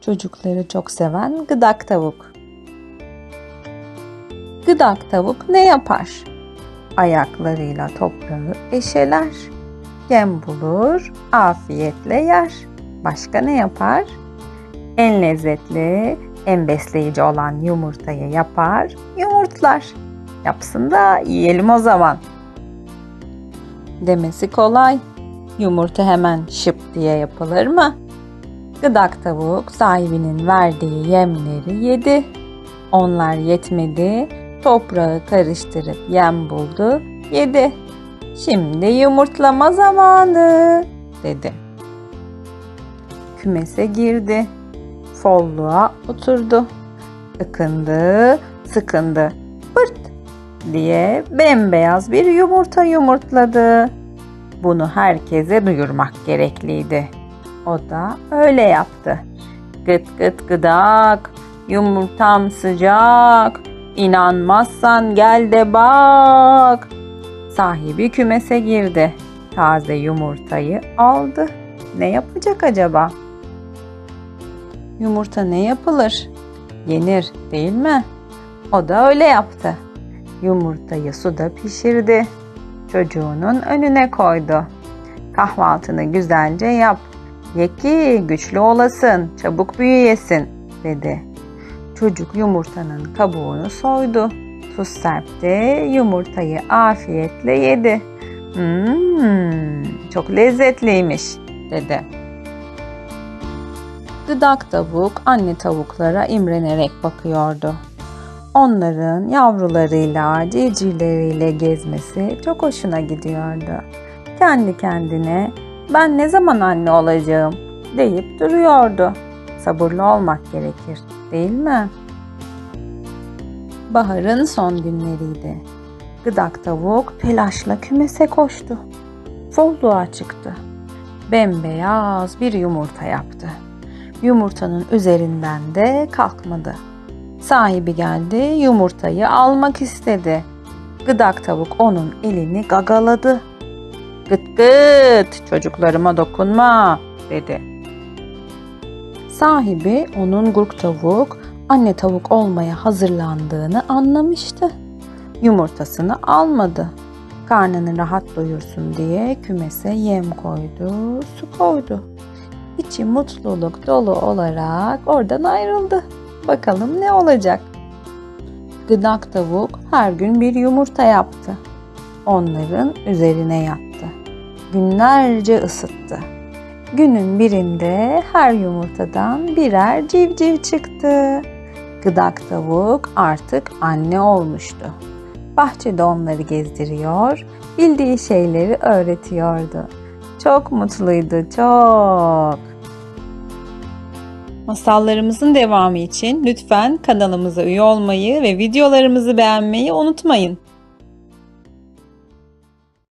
Çocukları çok seven gıdak tavuk. Gıdak tavuk ne yapar? Ayaklarıyla toprağı eşeler. Yem bulur, afiyetle yer. Başka ne yapar? En lezzetli, en besleyici olan yumurtayı yapar, yumurtlar. Yapsın da yiyelim o zaman. Demesi kolay. Yumurta hemen şıp diye yapılır mı? Gıdak tavuk sahibinin verdiği yemleri yedi. Onlar yetmedi, toprağı karıştırıp yem buldu, yedi. Şimdi yumurtlama zamanı dedi. Kümese girdi. Folluğa oturdu. Ikındı, sıkındı. Pırt diye bembeyaz bir yumurta yumurtladı. Bunu herkese duyurmak gerekliydi. O da öyle yaptı. Gıt gıt gıdak, yumurtam sıcak, İnanmazsan gel de bak. Sahibi kümese girdi. Taze yumurtayı aldı. Ne yapacak acaba? Yumurta ne yapılır? Yenir, değil mi? O da öyle yaptı. Yumurtayı suda pişirdi. Çocuğunun önüne koydu. Kahvaltını güzelce yap. Ye ki güçlü olasın, çabuk büyüyesin dedi. Çocuk yumurtanın kabuğunu soydu. Tuz serpti, yumurtayı afiyetle yedi. Hmm, çok lezzetliymiş dedi. Gıdak tavuk anne tavuklara imrenerek bakıyordu. Onların yavrularıyla, civcivleriyle gezmesi çok hoşuna gidiyordu. Kendi kendine ben ne zaman anne olacağım deyip duruyordu. Sabırlı olmak gerekir, değil mi? Baharın son günleriydi. Gıdak tavuk telaşla kümese koştu. Folluğa çıktı. Bembeyaz bir yumurta yaptı. Yumurtanın üzerinden de kalkmadı. Sahibi geldi, yumurtayı almak istedi. Gıdak tavuk onun elini gagaladı. Gıt gıt, çocuklarıma dokunma, dedi. Sahibi onun gurk tavuk, anne tavuk olmaya hazırlandığını anlamıştı. Yumurtasını almadı. Karnını rahat doyursun diye kümese yem koydu, su koydu. İçi mutluluk dolu olarak oradan ayrıldı. Bakalım ne olacak? Gıdak tavuk her gün bir yumurta yaptı. Onların üzerine yattı. Günlerce ısıttı. Günün birinde her yumurtadan birer civciv çıktı. Gıdak tavuk artık anne olmuştu. Bahçede onları gezdiriyor, bildiği şeyleri öğretiyordu. Çok mutluydu, çok. Masallarımızın devamı için lütfen kanalımıza üye olmayı ve videolarımızı beğenmeyi unutmayın.